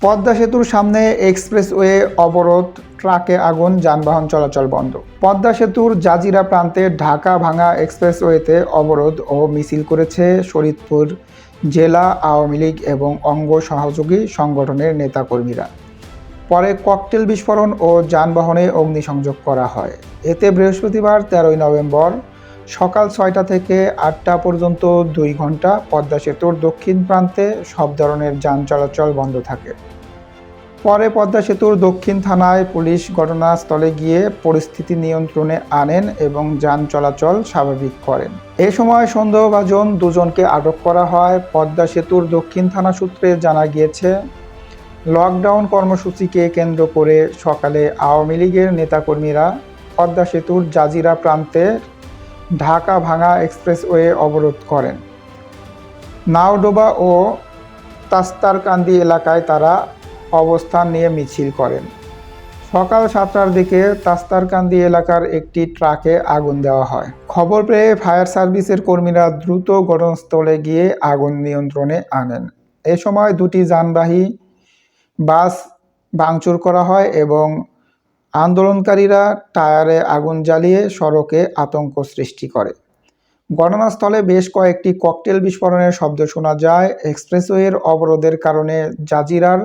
পদ্মা সেতুর সামনে এক্সপ্রেসওয়ে অবরোধ, ট্রাকে আগুন, যানবাহন চলাচল বন্ধ। পদ্মা সেতুর জাজিরা প্রান্তে ঢাকা ভাঙা এক্সপ্রেসওয়েতে অবরোধ ও মিছিল করেছে শরীদপুর জেলা আওয়ামী লীগ এবং অঙ্গ সহযোগী সংগঠনের নেতাকর্মীরা। পরে ককটেল বিস্ফোরণ ও যানবাহনে অগ্নিসংযোগ করা হয়। এতে বৃহস্পতিবার তেরোই নভেম্বর সকাল ছয়টা থেকে আটটা পর্যন্ত দুই ঘণ্টা পদ্মা সেতুর দক্ষিণ প্রান্তে সব ধরনের যান চলাচল বন্ধ থাকে। পরে পদ্মা সেতুর দক্ষিণ থানায় পুলিশ ঘটনাস্থলে গিয়ে পরিস্থিতি নিয়ন্ত্রণে আনেন এবং যান চলাচল স্বাভাবিক করেন। এ সময় সন্দেহভাজন দুজনকে আটক করা হয়। পদ্মা সেতুর দক্ষিণ থানা সূত্রে জানা গিয়েছে, লকডাউন কর্মসূচিকে কেন্দ্র করে সকালে আওয়ামী লীগের নেতাকর্মীরা পদ্মা সেতুর জাজিরা প্রান্তে ঢাকা ভাঙা এক্সপ্রেসওয়ে অবরোধ করেন। নাওডোবা ও তাস্তারকান্দি এলাকায় তারা অবস্থান নিয়ে মিছিল করেন। সকাল সাতটার দিকে তাস্তারকান্দি এলাকার একটি ট্রাকে আগুন দেওয়া হয়। খবর পেয়ে ফায়ার সার্ভিসের কর্মীরা দ্রুত ঘটনাস্থলে গিয়ে আগুন নিয়ন্ত্রণে আনেন। এ সময় দুটি যানবাহী বাস ভাঙচুর করা হয় এবং আন্দোলনকারীরা টায়ারে আগুন জ্বালিয়ে সড়কে আতঙ্ক সৃষ্টি করে। ঘটনাস্থলে বেশ কয়েকটি ককটেল বিস্ফোরণের শব্দ শোনা যায়। এক্সপ্রেসওয়ের অবরোধের কারণে জাজিরার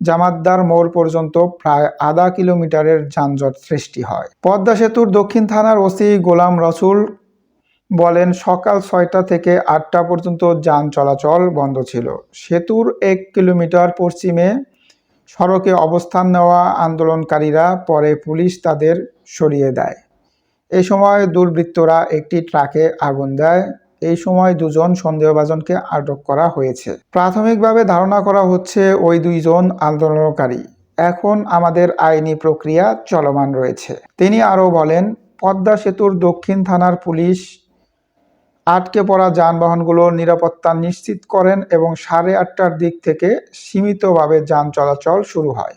জামাতদার মোড় পর্যন্ত প্রায় আধা কিলোমিটারের যানজট সৃষ্টি হয়। পদ্মা সেতুর দক্ষিণ থানার ওসি গোলাম রসুল বলেন, সকাল ছয়টা থেকে আটটা পর্যন্ত যান চলাচল বন্ধ ছিল। সেতুর এক কিলোমিটার পশ্চিমে সড়কে অবস্থান নেওয়া আন্দোলনকারীরা পরে পুলিশ তাদের সরিয়ে দেয়। এই সময় দুর্বৃত্তরা একটি ট্রাকে আগুন দেয়। এই সময় দুজন সন্দেহভাজনকে আটক করা হয়েছে। প্রাথমিকভাবে ধারণা করা হচ্ছে ওই দুইজন আন্দোলনকারী। এখন আমাদের আইনি প্রক্রিয়া চলমান রয়েছে। তিনি আরও বলেন, পদ্মা সেতুর দক্ষিণ থানার পুলিশ আটকে পড়া যানবাহনগুলোর নিরাপত্তা নিশ্চিত করেন এবং সাড়ে আটটার দিক থেকে সীমিতভাবে যান চলাচল শুরু হয়।